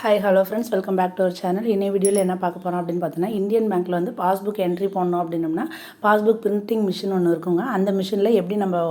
Hi hello friends welcome back to our channel இன்னை வீடியோவில் என்ன பார்க்க போகிறோம் அப்படின்னு பார்த்தீங்கன்னா இந்தியன் பேங்க்கில் வந்து பாஸ்புக் என்ட்ரி பண்ணோம் அப்படின்னம்னா பாஸ்புக் பிரிண்டிங் மிஷின் ஒன்று இருக்குங்க. அந்த மிஷினில் எப்படி நம்ம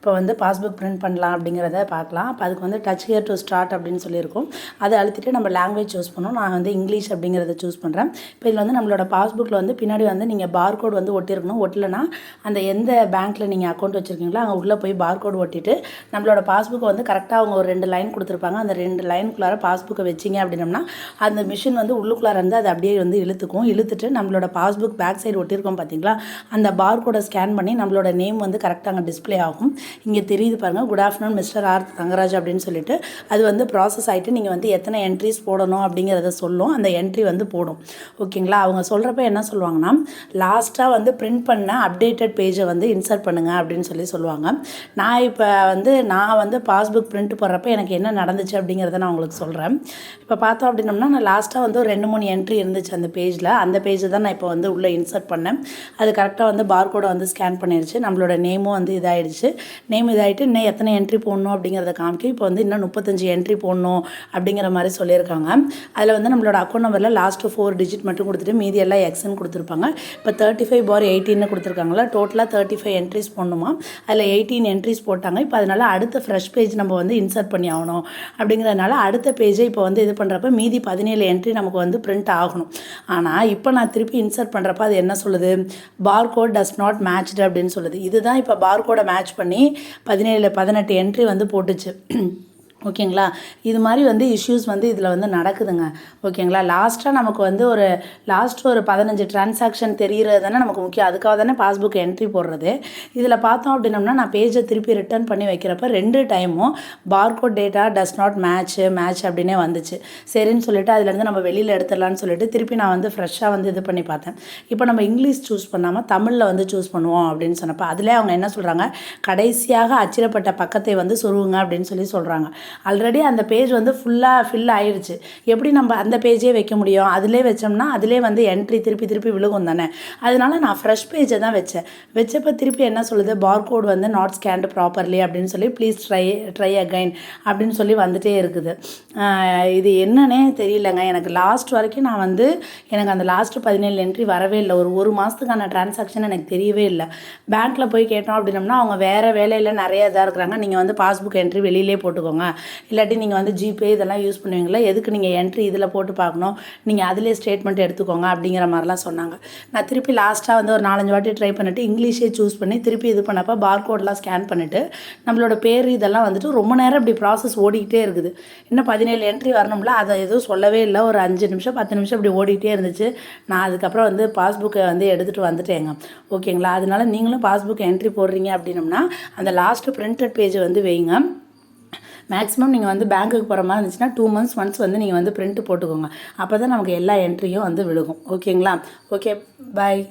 இப்போ வந்து பாஸ்புக் பிரிண்ட் பண்ணலாம் அப்படிங்கிறத பார்க்கலாம். அப்போ அதுக்கு வந்து டச் ஹியர் டு ஸ்டார்ட் அப்படின்னு சொல்லியிருக்கோம். அதை அழுத்திட்டு நம்ம லாங்குவேஜ் சூஸ் பண்ணோம் நான் வந்து இங்கிலீஷ் அப்படிங்கிறத சூஸ் பண்ணுறேன் இப்போ இதில் வந்து நம்மளோட பாஸ்புக்கில் வந்து பின்னாடி வந்து நீங்கள் பார்கோடு வந்து ஒட்டியிருக்கணும். ஒட்டலைன்னா அந்த எந்த பேங்க்கில் நீங்கள் அக்கௌண்ட் வச்சுருக்கீங்களோ அங்கே உள்ளே போய் பார்கோட் ஒட்டிட்டு நம்மளோட பாஸ்புக்கை வந்து கரெக்டாக அவங்க ஒரு ரெண்டு லைன் கொடுத்துருப்பாங்க. அந்த ரெண்டு லைனுக்குள்ளார பாஸ்புக்கை வச்சிங்க அப்படின்னம்னா அந்த மிஷின் வந்து உள்ளுக்குள்ளார இருந்து அதை அப்படியே வந்து இழுத்துக்கும். இழுத்துட்டு நம்மளோட பாஸ்புக் பேக் சைடு ஒட்டியிருக்கோம் பார்த்தீங்களா அந்த பார்கோடை ஸ்கேன் பண்ணி நம்மளோட நேம் வந்து கரெக்டாக அங்கே டிஸ்ப்ளே ஆகும். இங்கே தெரியுது பாருங்கள் good afternoon mister R Thangaraj அப்படின்னு சொல்லிட்டு அது வந்து ப்ராசஸ் ஆகிட்டு நீங்கள் வந்து எத்தனை என்ட்ரிஸ் போடணும் அப்படிங்கிறத சொல்லும். அந்த என்ட்ரி வந்து போடும். ஓகேங்களா? அவங்க சொல்கிறப்ப என்ன சொல்லுவாங்கன்னா லாஸ்ட்டாக வந்து பிரிண்ட் பண்ண அப்டேட்டட் பேஜை வந்து இன்சர்ட் பண்ணுங்கள் அப்படின்னு சொல்லி சொல்லுவாங்க. நான் இப்போ வந்து நான் வந்து பாஸ்புக் பிரிண்ட் போடுறப்ப எனக்கு என்ன நடந்துச்சு அப்படிங்கிறத நான் உங்களுக்கு சொல்கிறேன் இப்போ பார்த்தோம் அப்படின்னம்னா நான் லாஸ்ட்டாக வந்து ஒரு ரெண்டு மூணு என்ட்ரி இருந்துச்சு அந்த பேஜில் அந்த பேஜை தான் நான் இப்போ வந்து உள்ளே இன்சர்ட் பண்ணேன். அது கரெக்டாக வந்து பார்கோடை வந்து ஸ்கேன் பண்ணிடுச்சு நம்மளோட நேமும் வந்து இதாகிடுச்சு நேம் இதாகிட்டு இன்னும் எத்தனை என்ட்ரி போடணும் அப்படிங்கிறத காமிக்கும். இப்போ வந்து இன்னும் முப்பத்தஞ்சு என்ட்ரி போடணும் அப்படிங்கிற மாதிரி சொல்லியிருக்காங்க. அதில் வந்து நம்மளோட அக்கௌண்ட் நம்பரில் லாஸ்ட்டு ஃபோர் டிஜிட் மட்டும் கொடுத்துட்டு மீதி எல்லாம் எக்ஸ்ன்னு கொடுத்துருப்பாங்க. இப்போ தேர்ட்டி ஃபைவ் பார் எயிட்டின்னு கொடுத்துருக்காங்களா டோட்டலாக தேர்ட்டி ஃபைவ் என்ட்ரிஸ் போடணுமா? அதில் எயிட்டீன் என்ட்ரிஸ் போட்டாங்க. இப்போ அதனால் அடுத்த ஃப்ரெஷ் பேஜ் நம்ம வந்து இன்சர்ட் பண்ணி ஆகணும். அப்படிங்கிறதுனால அடுத்த பேஜை இப்போ வந்து இது பண்ணுறப்ப மீதி பதினேழு என்ட்ரி நமக்கு வந்து பிரிண்ட் ஆகணும். ஆனால் இப்போ நான் திருப்பி இன்சர்ட் பண்ணுறப்ப அது என்ன சொல்லுது? பார்கோட் டஸ் நாட் மேட்ச்டு அப்படின்னு சொல்லுது. இதுதான் இப்போ பார்கோடை மேட்ச் பண்ணி பதினேழு பதினெட்டு என்ட்ரி வந்து போட்டுச்சு. ஓகேங்களா? இது மாதிரி வந்து இஷ்யூஸ் வந்து இதில் வந்து நடக்குதுங்க. ஓகேங்களா? லாஸ்ட்டாக நமக்கு வந்து ஒரு லாஸ்ட் ஒரு பதினஞ்சு டிரான்சாக்ஷன் தெரிகிறது தானே நமக்கு முக்கியம். அதுக்காக தானே பாஸ்புக் என்ட்ரி போடுறது. இதில் பார்த்தோம் அப்படின்னம்னா நான் பேஜை திருப்பி ரிட்டர்ன் பண்ணி வைக்கிறப்ப ரெண்டு டைமும் barcode data does not match match அப்படின்னே வந்துச்சு. சரின்னு சொல்லிட்டு அதுலேருந்து நம்ம வெளியில் எடுத்துடலான்னு சொல்லிட்டு திருப்பி நான் வந்து ஃப்ரெஷ்ஷாக வந்து இது பண்ணி பார்த்தேன். இப்போ நம்ம இங்கிலீஷ் சூஸ் பண்ணாமல் தமிழில் வந்து சூஸ் பண்ணுவோம் அப்படின்னு சொன்னப்போ அதிலே அவங்க என்ன சொல்கிறாங்க கடைசியாக அச்சிடப்பட்ட பக்கத்தை வந்து சொருவுங்க அப்படின்னு சொல்லி சொல்கிறாங்க ஆல்ரெடி அந்த பேஜ் வந்து ஃபுல்லாக ஃபில் ஆயிடுச்சு எப்படி நம்ம அந்த பேஜே வைக்க முடியும்? அதிலே வச்சோம்னா அதிலே வந்து என்ட்ரி திருப்பி திருப்பி விழுகும் தானே. அதனால நான் ஃப்ரெஷ் பேஜை தான் வச்சேன். வச்சப்போ திருப்பி என்ன சொல்லுது? பார்கோட் வந்து நாட் ஸ்கேன்டு ப்ராப்பர்லி அப்படின்னு சொல்லி ப்ளீஸ் ட்ரை ட்ரை அகைன் அப்படின்னு சொல்லி வந்துகிட்டே இருக்குது. இது என்னன்னே தெரியலங்க. எனக்கு லாஸ்ட் வரைக்கும் நான் வந்து எனக்கு அந்த லாஸ்ட்டு பதினேழு என்ட்ரி வரவே இல்லை. ஒரு ஒரு மாதத்துக்கான டிரான்சாக்ஷன் எனக்கு தெரியவே இல்லை. பேங்க்கில் போய் கேட்டோம் அப்படின்னம்னா அவங்க வேறு வேலையில் நிறைய இதாக இருக்கிறாங்க. நீங்கள் வந்து பாஸ்புக் என்ட்ரி வெளியிலே போட்டுக்கோங்க. இல்லாட்டி நீங்கள் வந்து ஜிபே இதெல்லாம் யூஸ் பண்ணுவீங்களா எதுக்கு நீங்கள் என்ட்ரி இதில் போட்டு பார்க்கணும்? நீங்கள் அதிலே ஸ்டேட்மெண்ட் எடுத்துக்கோங்க அப்படிங்கிற மாதிரிலாம் சொன்னாங்க. நான் திருப்பி லாஸ்ட்டாக வந்து ஒரு நாலஞ்சு வாட்டி ட்ரை பண்ணிவிட்டு இங்கிலீஷே சூஸ் பண்ணி திருப்பி இது பண்ணப்போ பார்கோடெலாம் ஸ்கேன் பண்ணிவிட்டு நம்மளோட பேர் இதெல்லாம் வந்துட்டு ரொம்ப நேரம் இப்படி ப்ராசஸ் ஓடிக்கிட்டே இருக்குது. இன்னும் பதினேழு என்ட்ரி வரணும்ல அதை எதுவும் சொல்லவே இல்லை. ஒரு அஞ்சு நிமிஷம் பத்து நிமிஷம் இப்படி ஓடிக்கிட்டே இருந்துச்சு. நான் அதுக்கப்புறம் வந்து பாஸ்புக்கை வந்து எடுத்துகிட்டு வந்துட்டேங்க. ஓகேங்களா அதனால நீங்களும் பாஸ்புக் என்ட்ரி போடுறீங்க அப்படின்னம்னா அந்த லாஸ்ட்டு பிரிண்டட் பேஜ் வந்து வைங்க. மேக்ஸிமம் நீங்கள் வந்து பேங்க்குக்கு போகிற மாதிரி இருந்துச்சுன்னா டூ மந்த்ஸ் ஒன்ஸ் வந்து நீங்கள் வந்து பிரிண்ட் போட்டுக்கோங்க. அப்போ தான் நமக்கு எல்லா என்ட்ரியும் வந்து விழுகும். ஓகேங்களா ஓகே பாய்